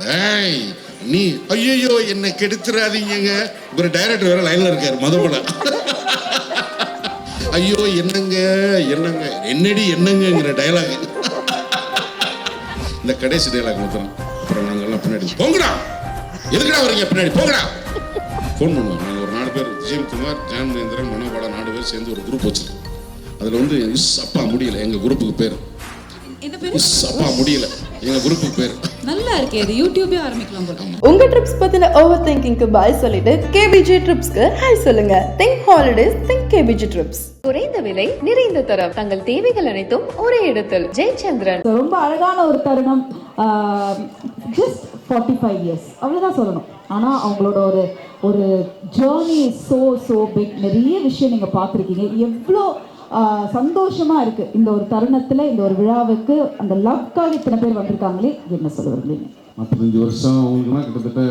ஏய் நீ ஐயோ என்னை கெடுத்துறாதீங்க ஒரு டைரக்டர் வேற லைன்ல இருக்காரு மதுபல ஐயோ என்னங்க என்னங்க என்னடி என்னங்கங்கிற டயலாக் இந்த கடைசி டயலாக் மாத்திரம் அப்புறம் நாங்க எல்லாம் பின்னாடி போங்கடா. எதுக்குடா வரீங்க பின்னாடி? போங்கடா. ஃபோன் பண்ணுவோம். நாங்கள் ஒரு நாலு பேர் விஜயகுமார் ஜான் மகேந்திரன் மனோபாலா நாலு பேர் சேர்ந்து ஒரு குரூப் வச்சிருக்கோம். அதில் வந்து இஸ் அப்பா முடியல. எங்கள் குரூப்புக்கு பேரு. இஸ் அப்பா முடியல. எங்கள் குரூப்புக்கு பேர். நல்லா இருக்கே இது யூடியூபே ஆரம்பிக்கலாம் போல. உங்க ட்ரிப்ஸ் பத்தின ஓவர் திங்கிங்க்கு பாய் சொல்லிட்டு கேபிஜி ட்ரிப்ஸ்க்கு ஹாய் சொல்லுங்க. Think holidays think KPG trips குறைந்த விலை நிறைந்த தரம். தங்கள் தேவைகள் அனைத்தும் ஒரே இடத்தில். ஜெயச்சந்திரன். ரொம்ப அழகான ஒரு தருணம். ஜஸ்ட் ஃபார்ட்டி ஃபைவ் இயர்ஸ் அவ்வளோதான் சொல்லணும். ஆனால் அவங்களோட ஒரு ஒரு ஜேர்னி ஸோ ஸோ பிக் நிறைய விஷயம் நீங்கள் பார்த்துருக்கீங்க. எவ்வளோ சந்தோஷமாக இருக்குது இந்த ஒரு தருணத்தில் இந்த ஒரு விழாவுக்கு அந்த லவ்க்காக இத்தனை பேர் வந்திருக்காங்களே என்ன சொல்ல விரும்புறீங்க நாற்பத்தஞ்சு வருஷம் அவங்களுக்குனா கிட்டத்தட்ட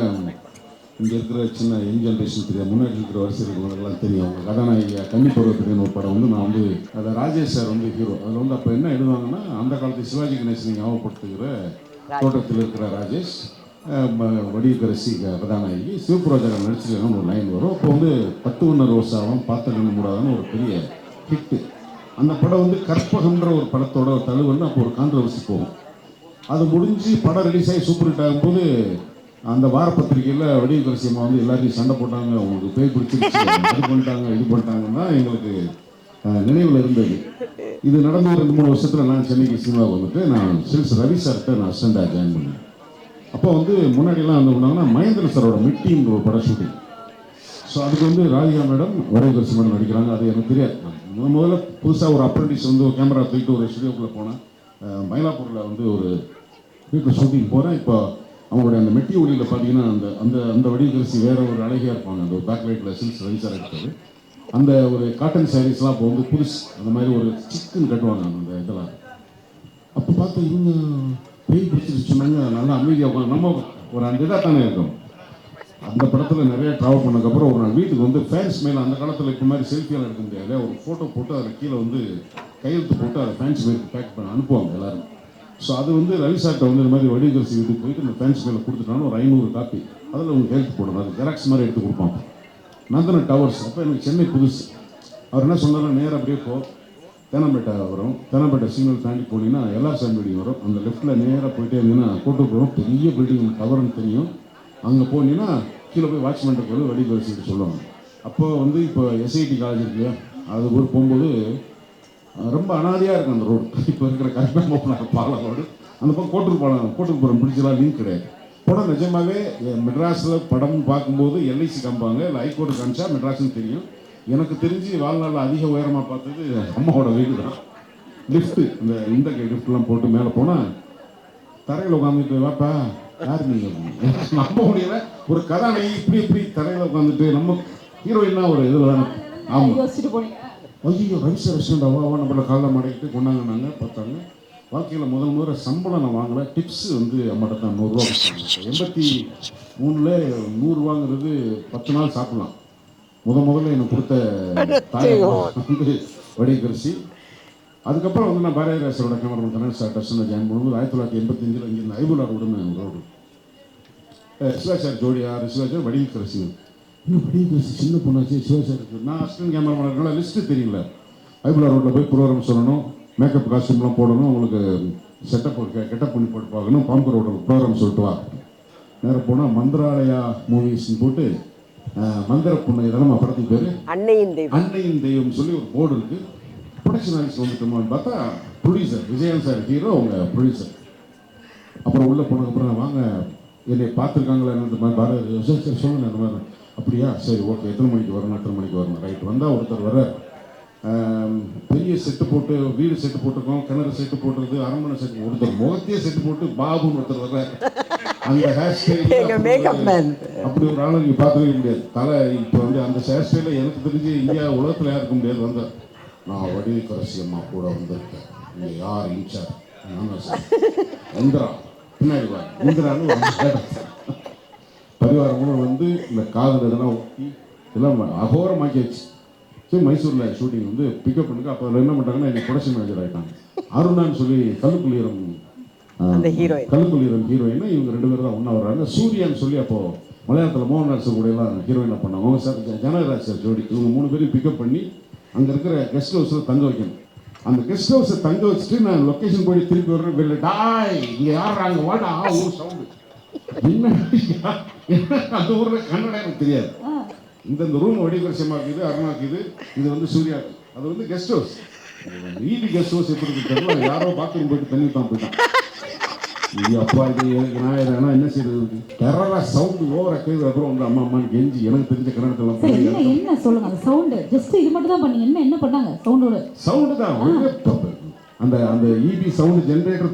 இங்கே இருக்கிற சின்ன யங் ஜென்ரேஷன் தெரியும். முன்னாடி இருக்கிற வரிசை இருக்கிறவங்களுக்குலாம் தெரியும். அவங்க கதாநாயகியா கன்னி பருவத்துக்குன்னு ஒரு படம் வந்து நான் வந்து அதை ராஜேஷ் சார் வந்து ஹீரோ அதில் வந்து அப்போ என்ன எழுதுவாங்கன்னா அந்த காலத்து சிவாஜி கணேசன் ஞாபகப்படுத்துகிற தோட்டத்தில் இருக்கிற ராஜேஷ் அஹ், கதாநாயகி சிவபுராஜாரம் நடிச்சிருக்காங்கன்னு ஒரு லைன் வரும். அப்போ வந்து பத்து ஒன்று ரோசாவும் பார்த்து கண்ணு மூடாதான்னு ஒரு பெரிய ஹிட்டு அந்த படம் வந்து கற்பகம்ன்ற ஒரு படத்தோட ஒரு தழுவுன்னு அப்போ ஒரு கான்ட்ரவர்சி போகும். அது முடிஞ்சு படம் ரிலீஸ் ஆகி சூப்பர் ஹிட் ஆகும்போது அந்த வார பத்திரிகையில் வடிவக்கரசி அம்மா வந்து எல்லாரையும் சண்டை போட்டாங்க உங்களுக்கு பேய் பிடிச்சிருச்சு இது பண்ணிட்டாங்க இது பண்ணிட்டாங்கன்னா எங்களுக்கு நினைவில் இருந்தது. இது நடந்த ரெண்டு மூணு வருஷத்தில் நான் சென்னைக்கு சினிமா வந்துட்டு நான் சில்ஸ் ரவி சார்கிட்ட நான் அசிஸ்டண்டாக ஜாயின் பண்ணேன். அப்போ வந்து முன்னாடிலாம் வந்து பண்ணாங்கன்னா மகேந்திர சாரோட மிட்டின்ற ஒரு படம் ஷூட்டிங் ஸோ அதுக்கு வந்து ராதிகா மேடம் வரைகரசி மேடம் நடிக்கிறாங்க அது எனக்கு தெரியாது. நான் முதல்ல புதுசாக ஒரு அப்ரண்டிஸ் வந்து ஒரு கேமரா தூக்கிட்டு ஒரு ஸ்டுடியோக்குள்ளே போனேன். மயிலாப்பூரில் வந்து ஒரு வீட்டில் ஷூட்டிங் போகிறேன் இப்போ அவங்களுடைய அந்த மெட்டி ஒளியில் பார்த்தீங்கன்னா அந்த அந்த அந்த வடிகரிசி வேறு ஒரு அழகியாக இருப்பாங்க. அந்த பேக் லைட்டில் சில்ஸ் ரைஸாக எடுத்தது. அந்த ஒரு காட்டன் சாரீஸ்லாம் இப்போ வந்து புதுசு அந்த மாதிரி ஒரு சிக்கன் கட்டுவாங்க அந்த இதெல்லாம். அப்போ பார்த்து இவங்க பேய் பிடிச்சிட்டு சொன்னாங்க நல்லா அமைதியாக உட்காந்து நம்ம ஒரு அந்த இதாக தானே இருக்கும். அந்த படத்தில் நிறைய ட்ராவல் பண்ணதுக்கப்புறம் ஒரு நாள் வீட்டுக்கு வந்து ஃபேன்ஸ் மேலே அந்த காலத்தில் இப்போ மாதிரி செல்ஃபியெல்லாம் எடுக்க முடியாது. ஒரு ஃபோட்டோ போட்டு அதில் கீழே வந்து கையெழுத்து போட்டு அதை ஃபேன்ஸ் மேலுக்கு பேக் பண்ண அனுப்புவாங்க எல்லாரும். ஸோ அது வந்து ரவி சார்ட்ட வந்து இந்த மாதிரி வடிகரிசி வீட்டுக்கு போயிட்டு அந்த ஃபேன்ஸ் மேலே கொடுத்துட்டாலும் ஒரு ஐநூறு காப்பி. அதில் உங்களுக்கு ஹெல்த் போடணும் அது ஜெராக்ஸ் மாதிரி எடுத்து கொடுப்பாங்க. நந்தன டவர்ஸ் அப்போ எனக்கு சென்னை புதுசு. அவர் என்ன சொன்னாலும் நேராக அப்படியே போ. தேனாம்பேட்டை வரும். தேனாம்பேட்டை சிக்னல் தாண்டி போனீங்கன்னா எல்லா சாமி வரும். அந்த லெஃப்ட்டில் நேராக போயிட்டே இருந்தீங்கன்னா போகிறோம் பெரிய பில்டிங் டவர்னு தெரியும். அங்கே போனீங்கன்னா கீழே போய் வாட்ச்மேன் போய் வடி வரிசைட்டு சொல்லுவாங்க. அப்போ வந்து இப்போ எஸ்ஐடி காலேஜ் இருக்கு அது ஊர் போகும்போது ரொம்ப அனாதையாக இருக்கும் அந்த ரோடு இப்போ இருக்கிற கருப்பை பாலம் ரோடு அந்த பக்கம் கோட்டூர் பாலம். கோட்டூர் புறம் பிடிச்சலாம் லிங்க் கிடையாது. படம் நிஜமாவே மெட்ராஸில் படம் பார்க்கும்போது எல்ஐசி காமிப்பாங்க. இல்லை ஹைகோர்ட்டு காமிச்சா மெட்ராஸ்னு தெரியும். எனக்கு தெரிஞ்சு வாழ்நாளில் அதிக உயரமாக பார்த்தது அம்மாவோட வீடு தான் லிஃப்ட்டு இந்த இந்த லிஃப்ட்லாம் போட்டு மேலே போனால் தரையில் உட்காந்துட்டு வாப்பா யார் நீங்கள் நம்ம முடியல. ஒரு கதாநாயகி இப்படி இப்படி தரையில் உட்காந்துட்டு நம்ம ஹீரோயின்னா ஒரு இதில் தானே. ஆமாம் யோசிச்சுட்டு ஐயோ ரவிசர் ரெஸ்டாரண்ட் அவ்வளோ நம்மள காலைல மாடிக்கிட்டு கொண்டாங்கன்னாங்க பார்த்தாங்க. வாழ்க்கையில் முதல் முறை சம்பளம் நான் வாங்கல. டிப்ஸ் வந்து அம்மாட்ட தான் நூறுரூவா எண்பத்தி மூணில் நூறுரூவாங்கிறது பத்து நாள் சாப்பிடலாம். முத முதல்ல எனக்கு கொடுத்த தாய் வந்து வடிகரிசி. அதுக்கப்புறம் வந்து நான் பாரதிராசரோட கேமரா கணேஷ் சார் டஸ்டில் ஜாயின் பண்ணும்போது ஆயிரத்தி தொள்ளாயிரத்தி எண்பத்தஞ்சில் இங்கே ஐபுலார் உடனே ரோடு சிவாச்சார் ஜோடியார் சிவாச்சார் வடிகரசி இன்னும் வடிகரசி சின்ன பொண்ணாச்சு சிவாச்சார் நான் அசிஸ்டன்ட் கேமரா இருக்கனால லிஸ்ட்டு தெரியல. ஐபுலார் ரோட்டில் போய் ப்ரோக்ராம் சொல்லணும் மேக்கப் காஸ்டியூம்லாம் போடணும் உங்களுக்கு செட்டப் கெட்டப் பண்ணி போட்டு பார்க்கணும் பாம்பு ரோட்டில் ப்ரோக்ராம் சொல்லிட்டு வா. நேராக போனால் மந்திராலயா மூவிஸ்னு போட்டு மந்திர பொண்ணு இதெல்லாம் படத்துக்கு பேர் அன்னையின் தெய்வம். அன்னையின் தெய்வம் சொல்லி ஒரு போர்டு இருக்கு. ப்ரொடக்ஷன் வந்துட்டோமான்னு பார்த்தா ப்ரொடியூசர் விஜயன் சார் ஹீரோ அவங்க ப்ரொடியூசர் அப்புறம் உள்ள போனதுக்கப்புறம் நான் வாங்க என்னை பார்த்துருக்காங்களா இந்த மாதிரி பாரதி சார் சார் இந்த மாதிரி. அப்படியா? சரி ஓகே எத்தனை மணிக்கு வரணும் எத்தனை மணிக்கு வரணும்? ரைட் வந்தால் ஒருத்தர் வர பெரிய செட்டு போட்டு வீடு செட்டு போட்டிருக்கோம் கிணறு செட்டு போட்டுருக்கு அரண்மனை செட்டு ஒருத்தர் முகத்தையே செட்டு போட்டு பாபுன்னு ஒருத்தர் வர்ற அந்த ஹேர் man. அப்படி ஒரு ஆளை நீங்கள் பார்த்துக்கவே முடியாது. தலை இப்போ வந்து அந்த ஹேர் ஸ்டைலில் எனக்கு தெரிஞ்சு இந்தியா உலகத்தில் யாருக்க முடியாது வந்த நான் வடிவு கரசி அம்மா கூட வந்திருக்கேன். இங்கே யார் இன்சார் நான் சார். இந்திரா பின்னாடி இந்திரான்னு ஒரு பரிவாரம் கூட வந்து இந்த காதல் இதெல்லாம் ஒட்டி இதெல்லாம் அகோரமாக்கியாச்சு. சரி மைசூரில் ஷூட்டிங் வந்து பிக்கப் பண்ணுங்க. அப்போ என்ன பண்ணிட்டாங்கன்னா என்னை ப்ரொடக்ஷன் மேனேஜர் ஆகிட்டாங்க அருணான்னு சொல்லி கல்லுக்குள்ளீரம் அந்த ஹீரோயின் இவங்க ரெண்டு பேரும் தான் ஒன்றா வர்றாங்க. சூர்யான்னு சொல்லி அப்போ மலையாளத்தில் மோகன்லால் கூட எல்லாம் ஹீரோயினாக பண்ணாங்க. அவங்க சார் ஜனகராஜ் சார் ஜோடி இவங்க மூணு பேரையும் பிக்கப் பண்ணி அங்கே இருக்கிற கெஸ்ட் ஹவுஸில் தங்க வைக்கணும். அந்த கெஸ்ட் ஹவுஸை தங்க வச்சுட்டு நான் லொக்கேஷன் போய் திருப்பி வர்றேன். வெளில டாய் இங்கே யார் அங்கே வாடா. ஊர் சவுண்டு. என்ன அந்த ஊரில் கன்னடம் எனக்கு தெரியாது. இந்த இந்த ரூம் வடிவரிசமாக்குது அருணாக்குது இது வந்து சூர்யாக்கு அது வந்து guest house EB guest house எப்படி தெரியல. யாரோ பாத்ரூம் போயிட்டு தண்ணி தான் போயிட்டான் இது அப்பா இது எனக்கு நான் என்ன செய்யறது டெரரா சவுண்டு ஓவரா கேது அப்புறம் வந்து அம்மா அம்மான்னு கெஞ்சி எனக்கு தெரிஞ்ச சரி போய் என்ன என்ன சொல்லுங்க அந்த சவுண்டு ஜஸ்ட் இது மட்டும் தான் பண்ணீங்க என்ன என்ன பண்ணாங்க சவுண்டோட சவுண்டு தான். அந்த அந்த இபி சவுண்டு ஜென்ரேட்டர்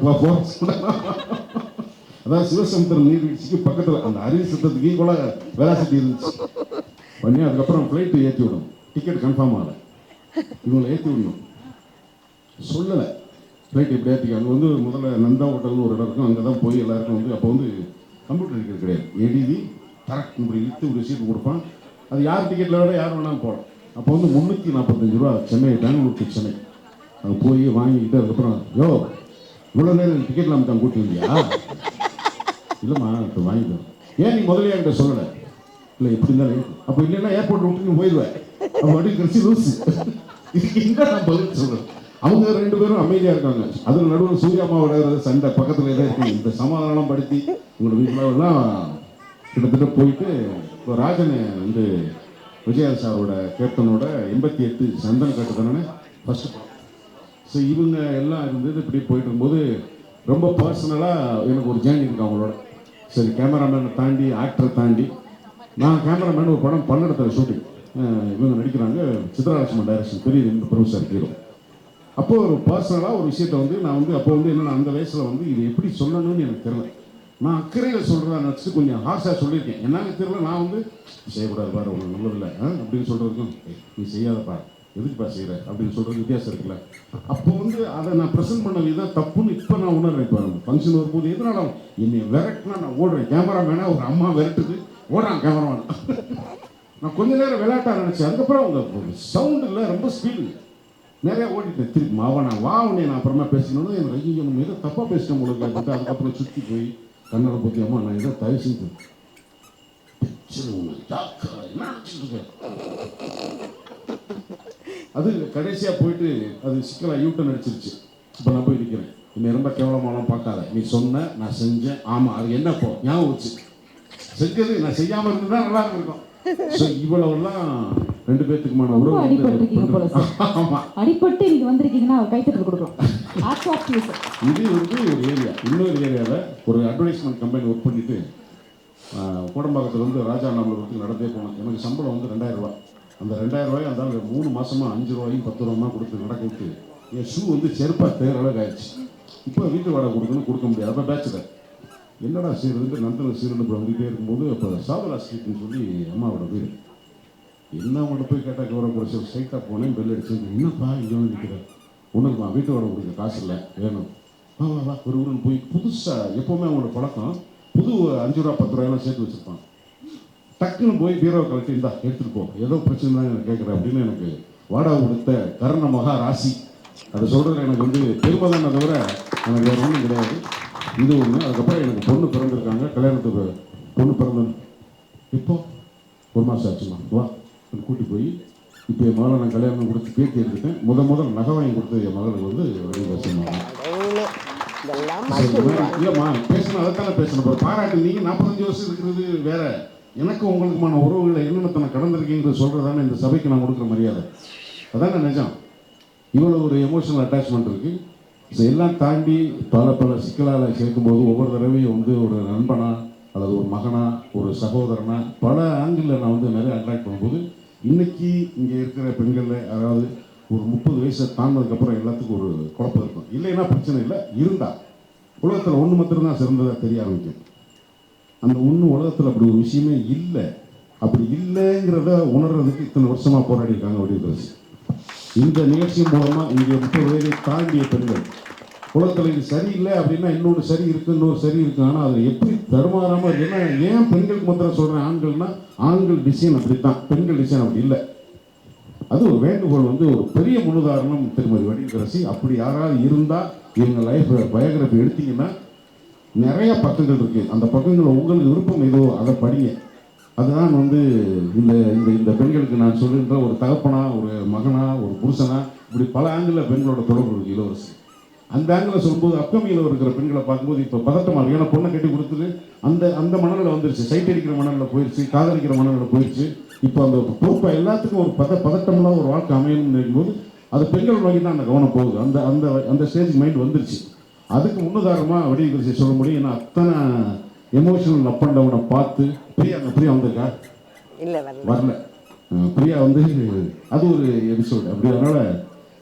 அதான் சிவசமுத்திரம் நீர்வீழ்ச்சிக்கு பக்கத்தில் அந்த அருவி சத்தத்துக்கு ஈக்குவலாக வெலாசிட்டி இருந்துச்சு பண்ணி அதுக்கப்புறம் ஃப்ளைட்டு ஏற்றி விடும் டிக்கெட் கன்ஃபார்ம் ஆகல இவங்களை ஏற்றி விடணும் சொல்லலை ஃப்ளைட் எப்படி ஏற்றிக்க அங்கே வந்து முதல்ல நந்தா ஹோட்டல்னு ஒரு இடம் இருக்கும். அங்கே தான் போய் எல்லாருக்கும் வந்து அப்போ வந்து கம்ப்யூட்டர் டிக்கெட் கிடையாது. எழுதி கரெக்ட் இப்படி இழுத்து ஒரு சீட்டு கொடுப்பான். அது யார் டிக்கெட்டில் விட யார் வேணாலும் போகலாம். அப்போ வந்து முந்நூற்றி நாற்பத்தஞ்சு ரூபா சென்னை பெங்களூர் to சென்னை. அங்கே போய் வாங்கிக்கிட்டு அதுக்கப்புறம் யோ இவ்வளோ நேரம் டிக்கெட் இல்லாமல் தான் கூட்டி இல்லைம்மா இப்போ வாங்கிக்கோ ஏன் நீ முதல்ல என்கிட்ட சொல்லலை? இல்லை எப்படி இருந்தாலும் அப்போ இல்லைன்னா ஏர்போர்ட் விட்டு நீ போயிடுவேன் அப்போ அப்படி கடைசி லூஸ் இதுக்கு என்ன நான் பதில் சொல்கிறேன் அவங்க ரெண்டு பேரும் அமைதியாக இருக்காங்க. அதில் நடுவில் சூர்யாமாவோட சண்டை பக்கத்தில் தான் இருக்கு. இந்த சமாதானம் படுத்தி உங்களோட வீட்டில் எல்லாம் கிட்டத்தட்ட போயிட்டு இப்போ ராஜன் வந்து விஜயா சாரோட கேப்டனோட எண்பத்தி எட்டு சந்தன கட்டு ஃபர்ஸ்ட் ஸோ இவங்க எல்லாம் இருந்தது இப்படி போயிட்டு இருக்கும்போது ரொம்ப பர்சனலாக எனக்கு ஒரு ஜேர்னி இருக்கு அவங்களோட. சரி கேமராமேனை தாண்டி ஆக்டரை தாண்டி. நான் கேமராமேன் ஒரு படம் பன்னெடுத்த ஷூட்டிங் இவங்க நடிக்கிறாங்க. சித்ராலட்சுமன் டைரக்ஷன் பெரிய ரெண்டு ப்ரொஃபஸர் ஹீரோ அப்போ ஒரு பர்சனலாக ஒரு விஷயத்தை வந்து நான் வந்து அப்போ வந்து என்னென்ன அந்த வயசில் வந்து இது எப்படி சொல்லணும்னு எனக்கு தெரியல. நான் அக்கறையில் சொல்கிறதா நினச்சி கொஞ்சம் ஹார்ஷாக சொல்லியிருக்கேன். என்னன்னு தெரியல நான் வந்து செய்யக்கூடாது பாரு உனக்கு நல்லதில்லை ஆ அப்படின்னு சொல்கிறதுக்கும் நீ செய்யாதப்பா எதுக்குப்பா செய்கிற அப்படின்னு சொல்கிறது வித்தியாசம் இருக்குல்ல. அப்போ வந்து அதை நான் ப்ரெசென்ட் பண்ண விதம் தப்புன்னு இப்போ நான் உணர்றேன் இப்போ ஃபங்க்ஷன் வரும்போது எதனால என்னை விரட்டினா நான் ஓடுறேன். கேமரா வேணா ஒரு அம்மா விரட்டுது. ஓடுறான் கேமரா நான் கொஞ்ச நேரம் விளையாட்டா நினச்சேன். அதுக்கப்புறம் அவங்க சவுண்டு இல்லை ரொம்ப ஸ்பீடு நிறைய ஓடிட்டேன். திருப்பி மாவா நான் வா உன்னை நான் அப்புறமா பேசணும்னு எனக்கு ஐயோ நம்ம ஏதோ தப்பாக பேசிட்டோம் உங்களுக்கு அதுக்கப்புறம் சுற்றி போய் கண்ணனை பற்றி அம்மா நான் ஏதோ தயவு செஞ்சு என்ன அது கடைசியாக போயிட்டு அது சிக்கலாக யூட்டன் அடிச்சிருச்சு. இப்போ நான் போய் நிற்கிறேன் என்னை ரொம்ப கேவலமாலாம் பார்க்காத. நீ சொன்ன நான் செஞ்சேன். ஆமாம் அது என்ன போ ஞாபகம் வச்சு. செஞ்சது நான் செய்யாமல் இருந்தால் நல்லா இருக்கும் ஸோ இவ்வளவுலாம் ரெண்டு பேத்துக்குமான உறவு அடிபட்டிருக்கீங்க போல சார். அடிபட்டு நீங்க வந்திருக்கீங்கன்னா கைத்தட்டல் கொடுக்கலாம். இது வந்து ஒரு ஏரியா இன்னொரு ஏரியாவில் ஒரு அட்வர்டைஸ்மெண்ட் கம்பெனி ஒர்க் பண்ணிட்டு கோடம்பாக்கத்துல வந்து ராஜா நாமலத்துக்கு நடந்தே போனேன் எனக்கு சம்பளம் வந்து ரெண்டாயிரம் ரூபாய். அந்த ரெண்டாயிரம் ரூபாய் அந்த மூணு மாசமா அஞ்சு ரூபாயும் பத்து ரூபாயும் கொடுத்து நடக்க விட்டு என் ஷூ வந்து செருப்பா தேர அளவுக்கு ஆயிடுச்சு. இப்போ வீட்டு வாடகை கொடுக்கணும் கொடுக்க முடியாது. அப்போ பேச்சுலர் என்னடா செய்யறதுக்கு நந்தன இப்போ வந்துகிட்டே இருக்கும்போது அப்போ சாதலா ஸ்ட்ரீட்னு சொல்லி அம்மாவோட வீடு. என்ன அவங்கள்ட்ட போய் கேட்டால் கௌரவ குறைச்சி ஸ்ட்ரைட்டாக போனேன் பெல் அடிச்சு. என்னப்பா இங்கே வந்து நிற்கிறேன் ஒன்றுக்குமா வீட்டோட உங்களுக்கு காசு இல்லை வேணும். வா வா வா ஒரு ஊருன்னு போய் புதுசாக எப்போவுமே அவங்களோட பழக்கம் புது அஞ்சு ரூபா பத்து ரூபாயெல்லாம் சேர்த்து வச்சுருப்பான். டக்குன்னு போய் பீரோவை கழட்டி இந்தா எடுத்துகிட்டு போ. ஏதோ பிரச்சனை தான் எனக்கு கேட்குறேன் அப்படின்னு எனக்கு வாடகை கொடுத்த கர்ண மகா ராசி. அதை சொல்கிறது எனக்கு வந்து பெருமை தானே தவிர எனக்கு வேறு ஒன்றும் கிடையாது. இது ஒன்று அதுக்கப்புறம் எனக்கு பொண்ணு பிறந்திருக்காங்க. கல்யாணத்துக்கு பொண்ணு பிறந்த இப்போ ஒரு மாதம் ஆச்சுமா? வா. கூட்டி போய் இப்போ என் மகளை நான் கல்யாணம் கொடுத்து பேத்தி எடுத்துட்டேன். முத முதல் நகை வாங்கி கொடுத்தது என் மகளுக்கு வந்து வடிவாசமாக இதெல்லாம் இல்லைம்மா பேசணும் அதைத்தானே பேசணும். இப்போ பாராட்டு நீங்கள் நாற்பத்தஞ்சு வருஷம் இருக்கிறது வேற. எனக்கு உங்களுக்குமான உறவுகளை என்னென்ன நான் கடந்திருக்கீங்கிறது சொல்கிறதானே இந்த சபைக்கு நான் கொடுக்குற மரியாதை. அதானே நிஜம்? இவ்வளோ ஒரு எமோஷனல் அட்டாச்மெண்ட் இருக்கு. ஸோ எல்லாம் தாண்டி பல பல சிக்கலால் சேர்க்கும்போது ஒவ்வொரு தடவையும் வந்து ஒரு நண்பனா அல்லது ஒரு மகனா ஒரு சகோதரனா பல ஆங்கிளில் நான் வந்து நிறைய அட்ராக்ட் பண்ணும்போது இன்னைக்கு இங்கே இருக்கிற பெண்களில் அதாவது ஒரு முப்பது வயசை தாண்டதுக்கப்புறம் எல்லாத்துக்கும் ஒரு குழப்பம் இருக்கும். இல்லைன்னா பிரச்சனை இல்லை இருந்தால் உலகத்தில் ஒன்று மாத்திரம்தான் சிறந்ததாக தெரிய ஆரம்பிக்கும். அந்த ஒன்று உலகத்தில் அப்படி ஒரு விஷயமே இல்லை. அப்படி இல்லைங்கிறத உணர்றதுக்கு இத்தனை வருஷமாக போராடி இருக்காங்க அப்படின்றது இந்த நிகழ்ச்சி மூலமாக இங்கே முப்பது வயதை தாண்டிய பெண்கள் உலகத்தில் இது சரியில்லை அப்படின்னா இன்னொன்று சரி இருக்கு இன்னொரு சரி இருக்கு. ஆனால் அதில் எப்படி தடுமாறாம இருக்குன்னா ஏன் பெண்களுக்கு மாத்திரம் சொல்கிறேன் ஆண்கள்னா ஆண்கள் டிசைன் அப்படி தான் பெண்கள் டிசைன் அப்படி இல்லை. அது ஒரு வேண்டுகோள் வந்து ஒரு பெரிய முன்னுதாரணம் திருமதி வடிவரசி அப்படி யாராவது இருந்தால் இவங்க லைஃப் பயோகிராஃபி எடுத்தீங்கன்னா நிறைய பக்கங்கள் இருக்குது அந்த பக்கங்கள் உங்களுக்கு விருப்பம் ஏதோ அதை படிங்க. அதுதான் வந்து இந்த இந்த இந்த பெண்களுக்கு நான் சொல்லுகின்ற ஒரு தகப்பனா ஒரு மகனா ஒரு புருஷனா இப்படி பல ஆங்கிளில் பெண்களோட தொடர்பு இருக்குது இளவரசி. அந்த ஆங்கிளில் சொல்லும்போது அப்கமிங்கில் இருக்கிற பெண்களை பார்க்கும்போது இப்போ பதட்டமா இருக்கு ஏன்னா பொண்ணை கட்டி கொடுத்துட்டு அந்த அந்த மணலில் வந்துருச்சு. சைட் அடிக்கிற மணலில் போயிடுச்சு காதலிக்கிற மணலில் போயிடுச்சு இப்போ அந்த பொறுப்பை எல்லாத்துக்கும் ஒரு பத பதட்டம்லாம் ஒரு வாழ்க்கை அமையணும்னு நினைக்கும்போது அது பெண்கள் நோக்கி தான் அந்த கவனம் போகுது. அந்த அந்த அந்த ஸ்டேஜ் மைண்ட் வந்துருச்சு. அதுக்கு முன்னுதாரணமாக வடிவகரிசி சொல்ல முடியும். ஏன்னா அத்தனை எமோஷனல் அப் அண்ட் டவுனை பார்த்து பிரியா அங்கே பிரியா வந்திருக்கா? இல்லை வரல. பிரியா வந்து அது ஒரு எபிசோடு அப்படி அதனால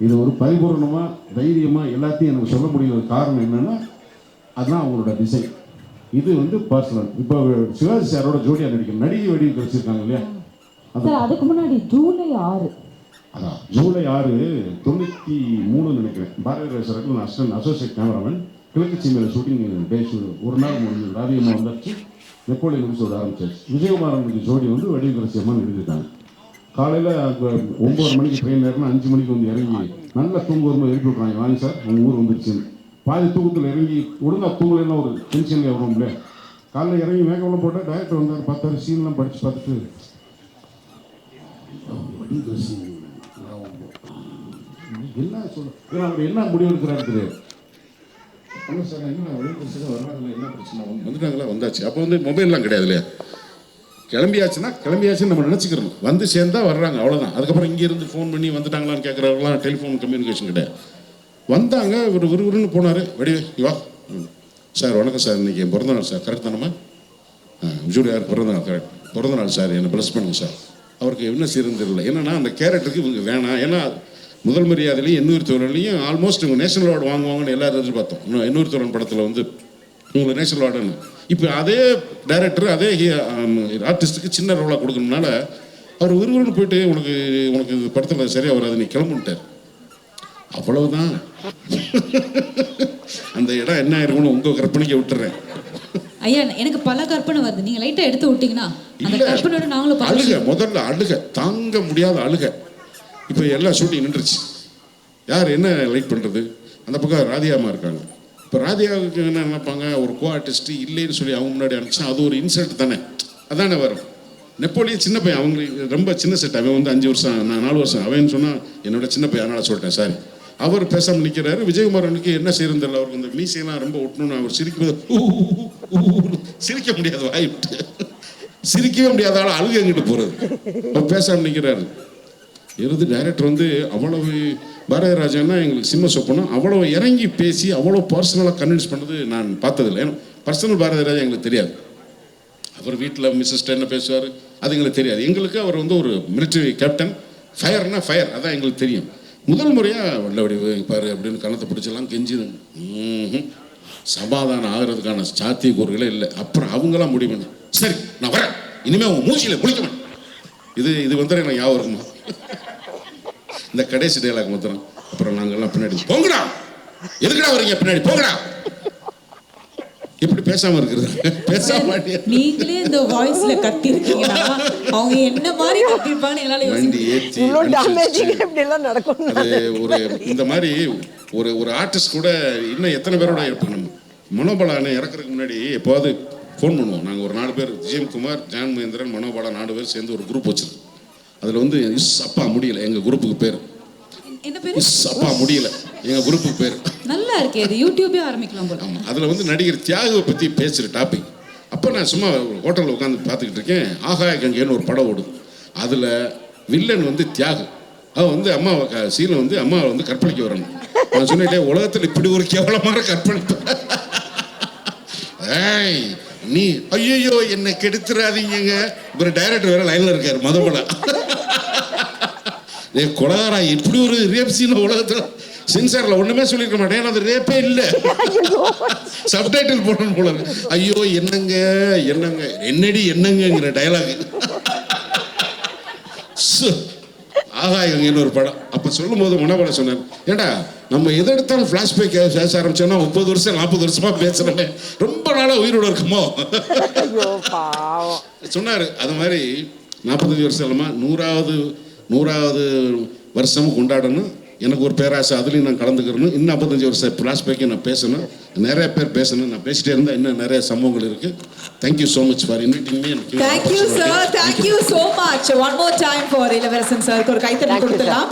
இது ஒரு பரிபூர்ணமாக தைரியமாக எல்லாத்தையும் எனக்கு சொல்ல முடியுற காரணம் என்னன்னா அதுதான் அவங்களோட டிசைன் இது வந்து பர்சனல் இப்போ சிவாஜி சாரோட ஜோடியா நடிக்கிற நடிகை வடிவு கிடைச்சிருக்காங்க இல்லையா? அதுக்கு முன்னாடி ஜூலை ஆறு. அதான் ஜூலை ஆறு தொண்ணூற்றி மூணு நினைக்கிறேன். பாரதி சாருக்கு அசிஸ்டன்ட் அசோசியேட் கேமராமேன் கிழக்கு சீமையில் ஷூட்டிங் டே ஒரு நாள் முடிஞ்சு ராதியம்மா வந்தாச்சு. நெப்போலியன் எபிசோடு ஆரம்பிச்சாச்சு. விஜயகுமாரனுக்கு ஜோடி வந்து வடிவகரசி அம்மா எழுதிட்டாங்க காலையில் ஒம்பது மணிக்கு ட்ரெயின் ஏறினா அஞ்சு மணிக்கு வந்து இறங்கி நல்லா தூங்க வரும்போது எழுப்பி விட்றாங்க வாங்க சார் உங்கள் ஊர் வந்துருச்சுன்னு பாதி தூக்கத்தில் இறங்கி ஒழுங்காக தூங்கலைன்னா ஒரு டென்ஷனில் வரும்ல காலையில் இறங்கி மேக்கப்லாம் போட்டால் டேரக்டர் வந்தார் பார்த்தாரு சீன்லாம் படித்து பார்த்துட்டு என்ன சொல்ல அவர் என்ன முடிவு எடுக்கிறாரு தெரியாது. சார் என்ன வழிபரிசு வர்றாங்கல்ல என்ன பிரச்சனை வந்துட்டாங்களா? வந்தாச்சு. அப்போ வந்து மொபைல்லாம் கிடையாது இல்லையா? கிளம்பியாச்சுன்னா கிளம்பியாச்சுன்னு நம்ம நினச்சிக்கிறோம் வந்து சேர்ந்தா வர்றாங்க அவ்வளோதான் அதுக்கப்புறம் இங்கேருந்து ஃபோன் பண்ணி வந்துட்டாங்களான்னு கேட்குறவங்களாம் டெலிஃபோன் கம்யூனிகேஷன் கிடையாது. வந்தாங்க ஒரு விறுவிறுன்னு போனார். வெடி வா சார் வணக்கம் சார். இன்றைக்கி என் பிறந்த நாள் சார். கரெக்ட் தானம்மா? ஜூலியார் பிறந்தநாள் பிறந்த நாள் கரெக்ட் பிறந்தநாள் சார் என்னை ப்ளஸ் பண்ணுங்க சார். அவருக்கு என்ன சிறந்தில்லை தெரியல. அந்த கேரக்டருக்கு இவங்க வேணாம் ஏன்னா முதல் மரியாதையிலையும் எண்ணூர் தோழலையும் ஆல்மோஸ்ட் இவங்க நேஷனல் அவார்டு வாங்குவாங்கன்னு எல்லாரும் எதிர்பார்த்தோம். இன்னும் எண்ணூர் தோழன் படத்தில் வந்து உங்களுக்கு நேஷனல் அவார்டுன்னு இப்போ அதே டைரக்டர் அதே ஆர்டிஸ்ட்டுக்கு சின்ன ரோலாக கொடுக்கணும்னால அவர் விறுவிறுன்னு போயிட்டு உனக்கு உனக்கு இந்த படத்தில் சரியாக வராது நீ கிளம்புன்ட்டார். அவ்வளவுதான். அந்த இடம் என்ன ஆயிருக்கும்னு உங்கள் கற்பனைக்கு விட்டுறேன். ஐயா எனக்கு பல கற்பனை வருது. நீங்க லைட்டா எடுத்து விட்டீங்கன்னா அந்த. கற்பனையோட நாங்களும் அழுக முதல்ல அழுக. தாங்க முடியாத அழுக. இப்போ எல்லாம் ஷூட்டிங் நின்றுச்சு. யார் என்ன லைட் பண்ணுறது அந்த பக்கம் ராதியாமா இருக்காங்க. இப்போ ராதியாவுக்கு என்ன நினைப்பாங்க? ஒரு கோ ஆர்டிஸ்ட் இல்லைன்னு சொல்லி அவங்க முன்னாடி அனுப்பிச்சா அது ஒரு இன்சல்ட் தானே? அதானே வரும். நெப்போலியன் சின்ன பையன் அவங்களுக்கு ரொம்ப சின்ன செட் அவன் வந்து அஞ்சு வருஷம் நான் நாலு வருஷம். அவன் சொன்னால் என்னோட சின்ன பையன் அதனால் சொல்லிட்டேன் சாரி அவர் பேசாமல் நிற்கிறாரு விஜயகுமாரனுக்கு என்ன செய்யறது தெரியல அவருக்கு இந்த மீசையெல்லாம் ரொம்ப ஒட்டணும்னு அவர் சிரிக்கும்போது சிரிக்க முடியாது வாய் சிரிக்கவே முடியாத ஆள் அழுக எங்கிட்டு போகிறது அவர் பேசாமல் நிற்கிறாரு இருந்து டைரக்டர் வந்து அவ்வளவு பாரதியராஜான்னா எங்களுக்கு சிம்ம சொப்பனும். அவ்வளோ இறங்கி பேசி அவ்வளோ பர்சனலாக கன்வின்ஸ் பண்ணது நான் பார்த்ததில்லை. ஏன்னா பர்சனல் பாரதிராஜா எங்களுக்கு தெரியாது. அவர் வீட்டில் மிஸ்ஸஸ் என்ன பேசுவார். அது எங்களுக்கு தெரியாது. எங்களுக்கு அவர் வந்து ஒரு மிலிட்டரி கேப்டன் ஃபயர்னா ஃபயர் அதான் எங்களுக்கு தெரியும். முதல் முறையாக வெள்ளவடி பாரு அப்படின்னு கணத்தை பிடிச்செல்லாம் கெஞ்சிது. சமாதானம் ஆகிறதுக்கான சாத்தியக்கூறுகளே இல்லை. அப்புறம் அவங்களாம் முடிவு சரி நான் வரேன். இனிமேல் உன் மூச்சியில் முழிக்க மாட்டேன் இது இது வந்து எனக்கு ஞாபகம் இருக்குமா இந்த கடைசி டைலாக் மாத்திரம். அப்புறம் நாங்கெல்லாம் பின்னாடி போங்கடா! எதுக்குடா வரீங்க பின்னாடி போங்கடா! எப்படி பேசாம இருக்கிறது. பேசாம மாட்டியா நீங்களே இந்த வாய்ஸ்ல கத்தி இருக்கீங்கன்னா அவங்க என்ன மாதிரி கத்திருப்பாங்கன்னு என்னால வண்டி அனுப்பிச்சு இப்படி எல்லாம் நடக்கும் அது ஒரு இந்த மாதிரி ஒரு ஒரு ஆர்டிஸ்ட் கூட இன்னும் எத்தனை பேரோட இருப்பாங்க? நம்ம மனோபலானை இறக்குறதுக்கு முன்னாடி எப்போவாது ஃபோன் பண்ணுவோம். நாங்கள் ஒரு நாலு பேர் ஜிஎம் குமார் ஜான் மகேந்திரன் மனோபாலா நாலு பேர் சேர்ந்து ஒரு குரூப் வச்சிருக்கோம். அதில் வந்து இஸ் அப்பா முடியல. எங்கள் குரூப்புக்கு பேர். இஸ் அப்பா முடியல. எங்கள் குரூப்புக்கு பேர். நல்லா இருக்கே இது யூடியூபே ஆரம்பிக்கலாம் போல. ஆமாம் அதில் வந்து நடிகர் தியாகுவை பற்றி பேசுகிற டாபிக் அப்போ நான் சும்மா ஹோட்டலில் உட்காந்து பார்த்துக்கிட்டு இருக்கேன். ஆகாய கங்கைன்னு ஒரு படம் ஓடுது. அதில் வில்லன் வந்து தியாகு. அவன் வந்து அம்மாவை க சீலை வந்து அம்மாவை வந்து கற்பழிக்க வரணும். நான் சொன்னேன் உலகத்தில் இப்படி ஒரு கேவலமான கற்பழிப்பு. ஏய் நீ ஐயோ என்னை கெடுத்துறாதீங்க இவர் டைரக்டர் வேற லைனில் இருக்காரு மதபல ஏ கொலகாரா இப்படி ஒரு ரேப் சீன் உலகத்தில்? சென்சாரில் ஒன்றுமே சொல்லியிருக்க மாட்டேன். ஏன்னா அது ரேப்பே இல்லை. சப்டைட்டில் போடணும் போல. ஐயோ என்னங்க என்னங்க? என்னடி என்னங்கங்கிற டயலாக் ஆகாயங்கன்னு ஒரு படம். அப்ப சொல்லும் போது மனோபல சொன்னார். ஏண்டா நம்ம எதை எடுத்தாலும் ஃபிளாஷ்பேக் பேச ஆரம்பிச்சோம்னா முப்பது வருஷம் நாற்பது வருஷமா பேசுறேன் ரொம்ப நாளா உயிரோட இருக்குமோ? சொன்னார். அது மாதிரி நாற்பத்தஞ்சு வருஷம் இல்லைம்மா நூறாவது நூறாவது வருஷமும் கொண்டாடணும். எனக்கு ஒரு பேராசை அதுலேயும் நான் கலந்துக்கிறணும். இன்னும் நாற்பத்தஞ்சு வருஷம் ஃப்ளாஷ்பேக்கையும் நான் பேசணும். நிறைய பேர் பேசணும். நான் பேசிட்டே இருந்தால் இன்னும் நிறைய சம்பவங்கள் இருக்கு. Thank you so much for inviting me thank you sir thank you so much one more time for Ilavarasan சாருக்கு ஒரு கைத்தறி Thank you, sir. கொடுத்துடலாம்.